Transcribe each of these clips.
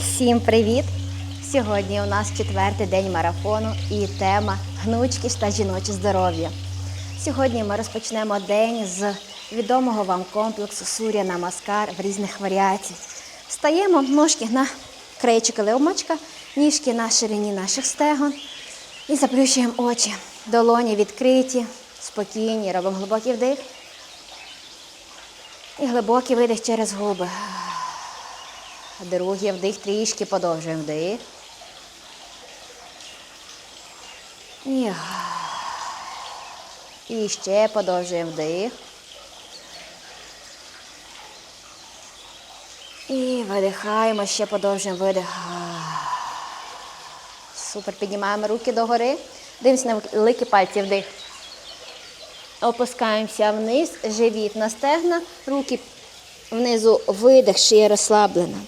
Всім привіт! Сьогодні у нас четвертий день марафону і тема гнучкість та жіноче здоров'я. Сьогодні ми розпочнемо день з відомого вам комплексу Суря Намаскар в різних варіаціях. Стаємо ножки на краєчки левмачка, ніжки на ширині наших стегон і заплющуємо очі. Долоні відкриті, спокійні, робимо глибокий вдих і глибокий видих через губи. Другий вдих, трішки подовжуємо вдих. І, ще подовжуємо вдих. І видихаємо, ще подовжуємо видих. Супер. Піднімаємо руки догори. Дивимося на великі пальці вдих. Опускаємося вниз, живіт на стегна, руки внизу видих, шия розслаблена.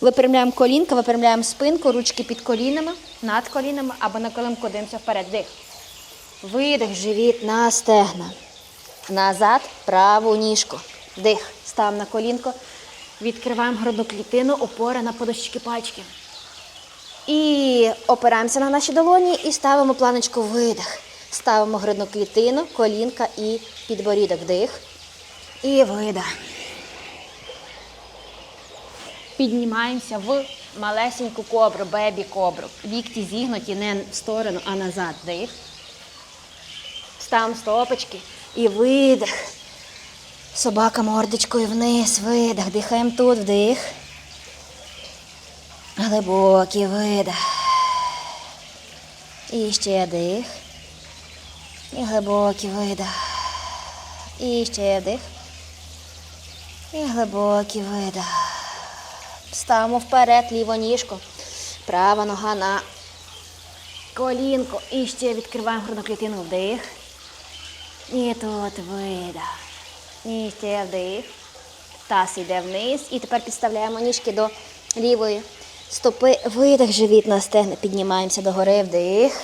Випрямляємо колінка, випрямляємо спинку, ручки під колінами, над колінами або на колінку дивимося вперед. Вдих. Видих, живіт на стегна. Назад, праву ніжку. Вдих. Ставимо на колінко. Відкриваємо грудну клітину, опора на подощики пальчики. І опираємося на наші долоні і ставимо планочку видих. Ставимо грудну клітину, колінка і підборідок. Вдих. І видих. Піднімаємося в малесеньку кобру, бебі кобру. Лікті зігнуті не в сторону, а назад. Вдих. Ставимо стопочки і видих. Собака мордочкою вниз, видих. Дихаємо тут, вдих. Глибокий видих. І ще дих. І глибокий видих. І ще дих. І глибокий видих. Ставимо вперед ліву ніжку. Права нога на колінко. І ще відкриваємо грудну клітину вдих. І тут видих. І ще вдих. Таз йде вниз. І тепер підставляємо ніжки до лівої стопи. Видих, живіт на стегна. Піднімаємося догори, вдих.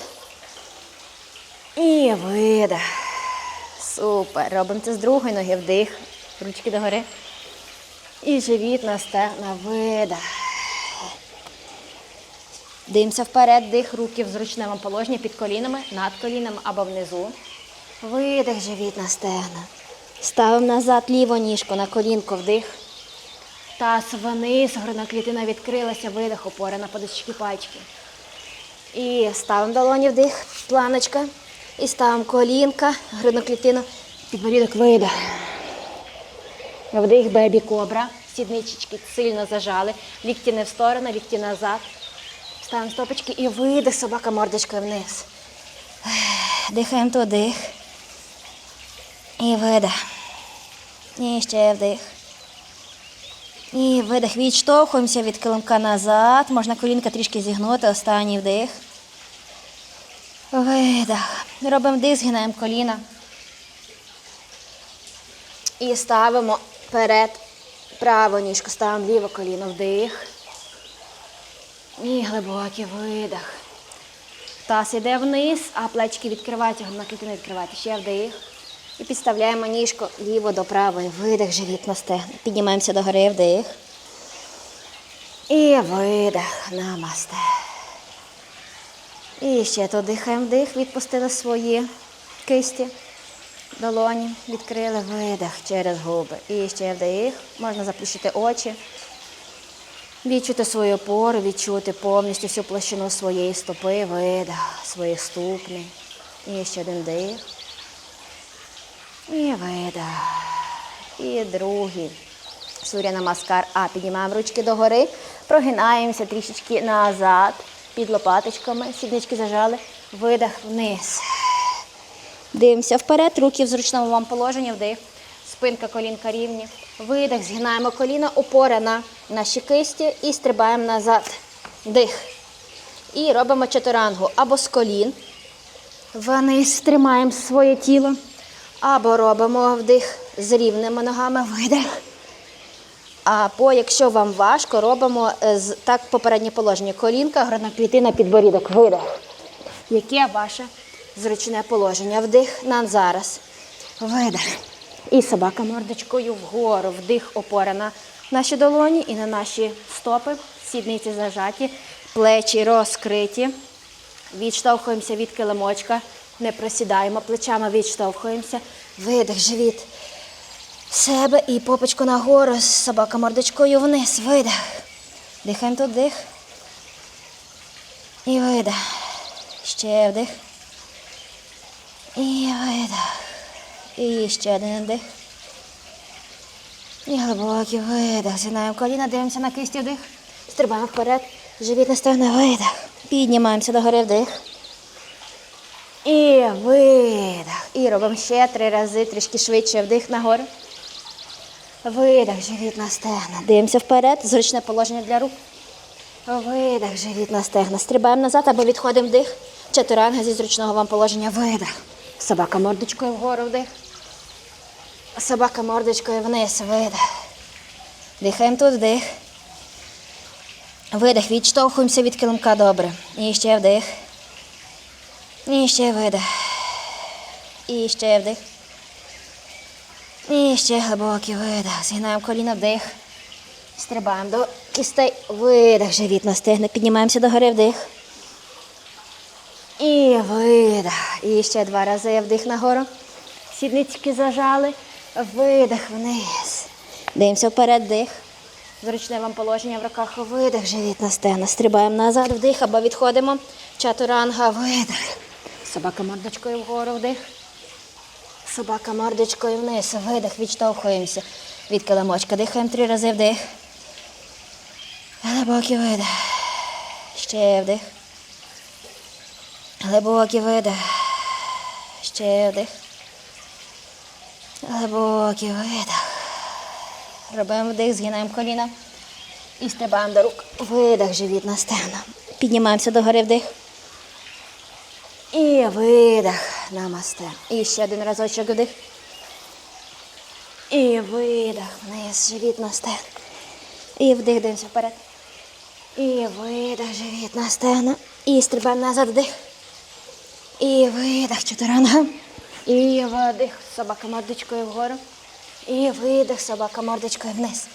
І видих. Супер. Робимо це з другої ноги. Вдих. Ручки догори. І живіт на стегна. Видих. Дивимося вперед, дих, руки в зручному положенні під колінами, над колінами або внизу. Видих, живіт на стегна. Ставимо назад ліву ніжку на колінку, вдих. Таз вниз, грудна клітина відкрилася, видих, опора на подички пальчики. І ставимо долоні вдих, планочка. І ставимо колінка, грудну клітину, підборідок, видих. Вдих, бебі кобра. Сідничечки сильно зажали. Лікті не в сторону, лікті назад. Ставимо стопочки і видих, собака мордочкою вниз. Дихаємо тут, дих. І видих. І ще вдих. І видих. Відштовхуємося від килимка назад. Можна колінка трішки зігнути. Останній вдих. Видих. Робимо вдих, згинаємо коліна. І ставимо вперед праву ніжку, ставимо ліве коліно вдих. І глибокий видих. Таз іде вниз, а плечки відкриваються, грудна клітина відкривається. Ще вдих. І підставляємо ніжку ліво до правої. Видих, живіт на стегна. Піднімаємося до гори, вдих. І видих. Намасте. І ще тут дихаємо вдих, відпустили свої кисті. Долоні відкрили видих через губи. І ще вдих. Можна заплющити очі. Відчути свою опору, відчути повністю всю площину своєї стопи, видих, своїх ступней. І ще один дих. І видих. І другий. Суря намаскар. А, піднімаємо ручки догори, прогинаємося трішечки назад, під лопаточками, сіднички зажали, видих вниз. Дивимося вперед, руки в зручному вам положенні, вдих. Спинка, колінка рівні. Видих, згинаємо коліна, опора на наші кисті і стрибаємо назад. Дих. І робимо чотирангу або з колін. Вниз тримаємо своє тіло. Або робимо вдих з рівними ногами, видих. Або, якщо вам важко, робимо е, так попереднє положення. Колінка, грудна клітина, підборідок, видих. Яке ваше зручне положення? Вдих на зараз. Видих. І собака мордочкою вгору. Вдих, опора на наші долоні і на наші стопи, сідниці зажаті, плечі розкриті. Відштовхуємося від килимочка, не просідаємо, плечами відштовхуємося. Видих, живіт. Себе і попочку нагору, собака мордочкою вниз. Видих. Дихаємо тут дих. І видих. Ще вдих. І видих. І ще один вдих. І глибокий видих. Згинаємо коліна, дивимося на кисті вдих. Стрибаємо вперед. Живіт на стегна видих. Піднімаємося до гори вдих. І видих. І робимо ще три рази, трішки швидше вдих нагору. Видих, живіт на стегна. Дивимося вперед, зручне положення для рук. Видих, живіт на стегна. Стрибаємо назад або відходимо вдих. Чатуранга зі зручного вам положення. Видих. Собака мордочкою вгору вдих. Собака мордочкою вниз. Видих. Дихаємо тут вдих. Видих. Відштовхуємося від килимка добре. І ще вдих. І ще видих. І ще вдих. І ще глибокий видих. Згинаємо коліна вдих. Стрибаємо до кістей. Видих, живіт на стегна. Піднімаємося до гори вдих. І видих. І ще два рази вдих нагору. Сіднички зажали. Видих вниз. Дивимося вперед, вдих. Зручне вам положення в руках. Видих, живіт на стегна. Стрибаємо назад, вдих або відходимо. Чатуранга, видих. Собака мордочкою вгору, вдих. Собака мордочкою вниз. Видих, відштовхуємося. Від килимочка. Дихаємо три рази вдих. Глибокий видих. Ще вдих. Глибокий видих. Ще вдих. Глибокий видих. Робимо вдих, згинаємо коліна. І стрибаємо до рук. Видих, живіт на стегна. Піднімаємося до гори вдих. І видих. Намасте. І ще один разочок вдих. І видих вниз, живіт на стегна. І вдих, дивимося вперед. І видих, живіт на стегна. І стрибаємо назад вдих. І видих, чотиранга. І видих, собака мордочкою вгору. І видих, собака мордочкою вниз.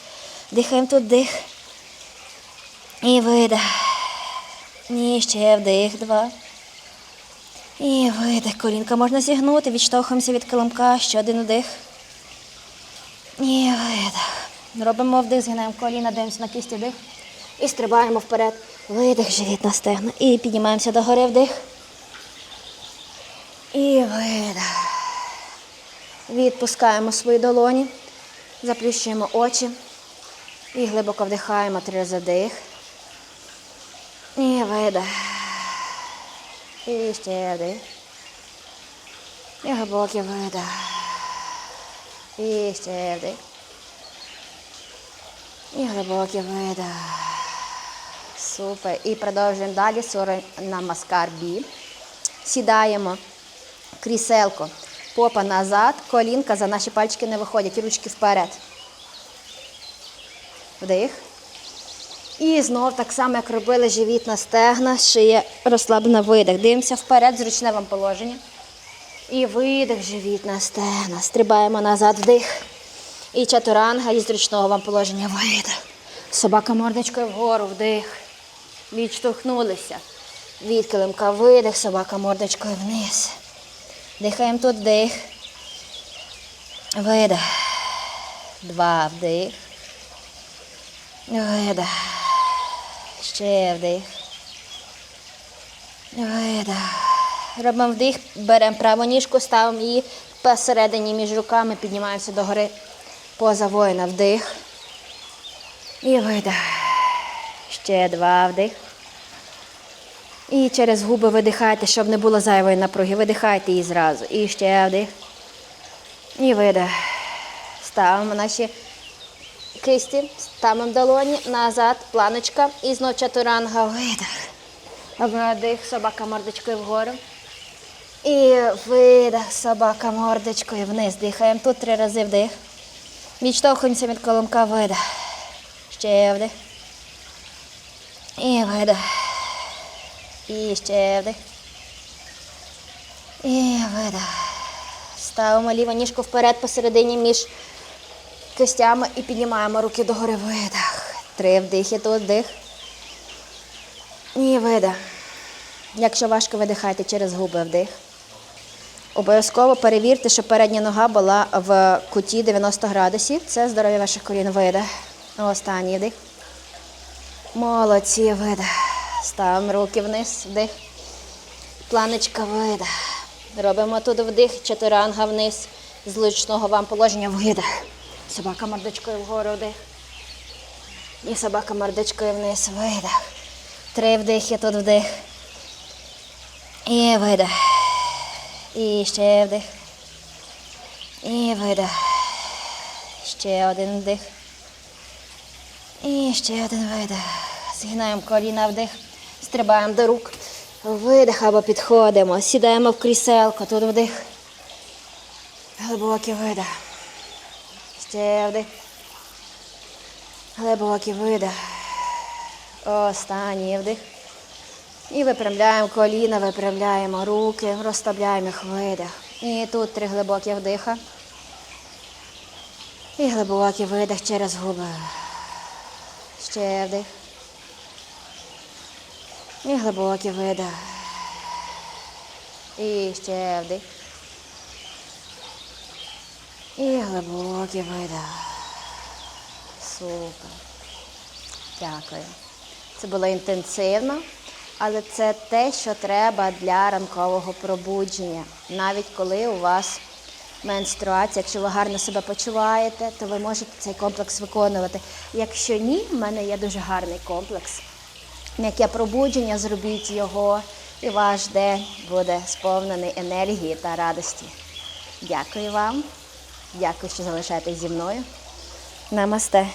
Дихаємо тут дих. І видих. І ще вдих, два. І видих. Колінка можна зігнути. Відштовхуємося від килимка. Ще один вдих. І видих. Робимо вдих, згинаємо коліна, дивимося на кісті вдих. І стрибаємо вперед. Видих, живіт на стегна. І піднімаємося до гори вдих. І видих. Відпускаємо свої долоні. Заплющуємо очі. І глибоко вдихаємо три рази вдих. І видих. І ще вдих. І глибокий видих. І ще вдих. І глибокий видих. Супер. І продовжуємо далі. Сора на маскар бі. Сідаємо. Кріселко. Попа назад, колінка за наші пальчики не виходять. Ручки вперед. Вдих. І знов так само, як робили живіт на стегна, шия розслаблена видих. Дивимося вперед, зручне вам положення. І видих, живіт на стегна. Стрибаємо назад, вдих. І чатуранга із зручного вам положення видих. Собака мордочкою вгору, вдих. Відштовхнулися. Від килимка видих, собака мордочкою вниз. Дихаємо тут вдих. Видих. Два вдих. Видих. Ще вдих. Видих. Робимо вдих, беремо праву ніжку, ставимо її посередині між руками, піднімаємося до гори поза воїна. Вдих. І видих. Ще два вдих. І через губи видихайте, щоб не було зайвої напруги. Видихайте її зразу. І ще вдих. І видих. Ставимо наші кисті, ставимо долоні назад, планочка. І знов чатуранга. Видих. Вдих, собака мордочкою вгору. І видих, собака мордочкою вниз. Дихаємо тут три рази вдих. Відштовхуємося від коломка, видих. Ще вдих. І видих. І ще вдих. І видих. Ставимо ліву ніжку вперед посередині між кистями і піднімаємо руки догори. Видих. Три вдихи, тут вдих. І видих. Якщо важко, видихайте через губи вдих. Обов'язково перевірте, щоб передня нога була в куті 90 градусів. Це здоров'я ваших колін. Видих. Останній вдих. Молодці, видих. Ставимо руки вниз, вдих. Планочка видих. Робимо тут вдих, чотиранга вниз. З зручного вам положення видих. Собака мордочкою вгору вдих. І собака мордочкою вниз. Видих. Три вдихи, тут вдих. І видих. І ще вдих. І видих. Ще один вдих. І ще один видих. Згинаємо коліна вдих. Стрибаємо до рук. Видих або підходимо. Сідаємо в кріселко. Тут вдих. Глибокий видих. Ще вдих. Глибокий видих. Останній вдих. І випрямляємо коліна, випрямляємо руки, розставляємо їх видих. І тут три глибокі вдиха. І глибокий видих через губи. Ще вдих. І глибокий видих. І ще вдих. І глибокий видих. Супер. Дякую. Це було інтенсивно, але це те, що треба для ранкового пробудження. Навіть коли у вас менструація, якщо ви гарно себе почуваєте, то ви можете цей комплекс виконувати. Якщо ні, в мене є дуже гарний комплекс. М'яке пробудження, зробіть його, і ваш день буде сповнений енергії та радості. Дякую вам. Дякую, що залишаєтесь зі мною. Намасте.